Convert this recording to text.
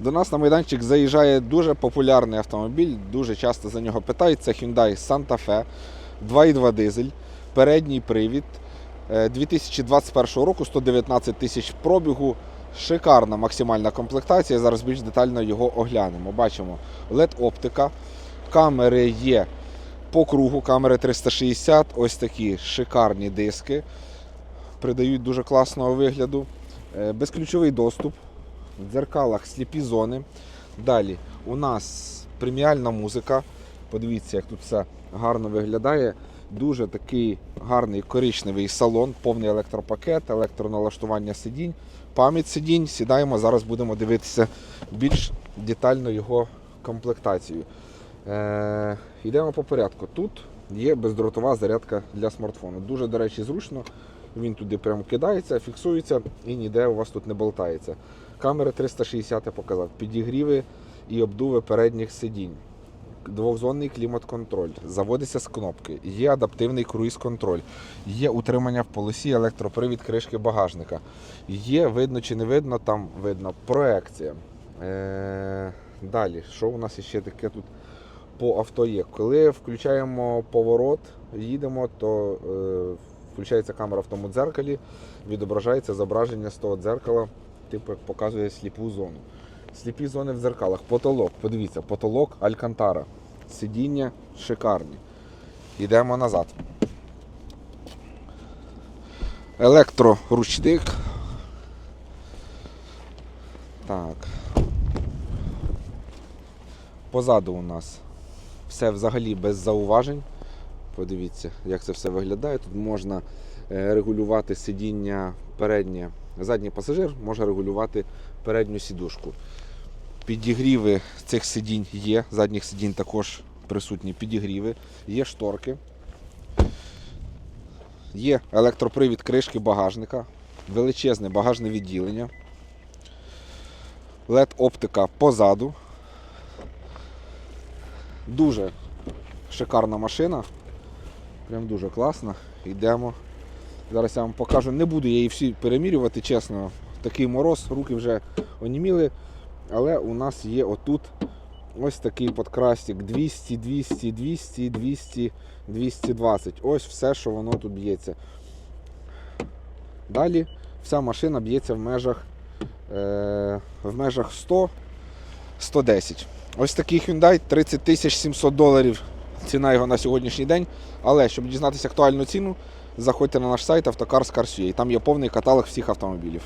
До нас на майданчик заїжджає дуже популярний автомобіль, дуже часто за нього питають. Це Hyundai Santa Fe 2.2 дизель, передній привід. е, 2021 року 119 тисяч пробігу. Шикарна максимальна комплектація. Зараз більш детально його оглянемо. Бачимо LED-оптика, камери є по кругу, камери 360, ось такі шикарні диски. Придають дуже класного вигляду. Е, Безключовий доступ. В дзеркалах сліпі зони. Далі у нас преміальна музика. Подивіться, як тут все гарно виглядає. Дуже такий гарний коричневий салон, повний електропакет, електроналаштування сидінь, пам'ять сидінь. Сідаємо. Зараз будемо дивитися більш детально його комплектацію. Е, йдемо по порядку. Тут є бездротова зарядка для смартфону. Дуже, до речі, зручно. Він туди прямо кидається, фіксується і ніде у вас тут не болтається. Камери 360 я показав, підігріви і обдуви передніх сидінь. Двохзонний клімат-контроль, заводиться з кнопки, є адаптивний круїз-контроль, є утримання в полосі, електропривід кришки багажника. Є, видно чи не видно, там видно проекція. Е- далі, що у нас ще таке тут по авто є? Коли включаємо поворот, їдемо, то е, включається камера в тому дзеркалі, відображається зображення з того дзеркала, типу як показує сліпу зону. Сліпі зони в дзеркалах. Потолок, подивіться, потолок Алькантара. Сидіння шикарні. Йдемо назад. Електроручник. Так. Позаду у нас все взагалі без зауважень. Подивіться, як це все виглядає. Тут можна е, регулювати сидіння переднє. Задній пасажир може регулювати передню сідушку. Підігріви цих сидінь є, задніх сидінь також присутні підігріви, є шторки, є електропривід кришки багажника, величезне багажне відділення, LED-оптика позаду. Дуже шикарна машина. Прям дуже класна. Йдемо. Зараз я вам покажу. Не буду я її всі перемірювати, чесно. Такий мороз, руки вже оніміли. Але у нас є отут ось такий подкрастик 200, 200, 200, 200, 220. Ось все, що воно тут б'ється. Далі вся машина б'ється в межах, е, в межах 100, 110. Ось такий Hyundai 30 тисяч 700 доларів. Ціна його на сьогоднішній день. Але щоб дізнатися актуальну ціну, заходьте на наш сайт Автокарс Там є повний каталог всіх автомобілів.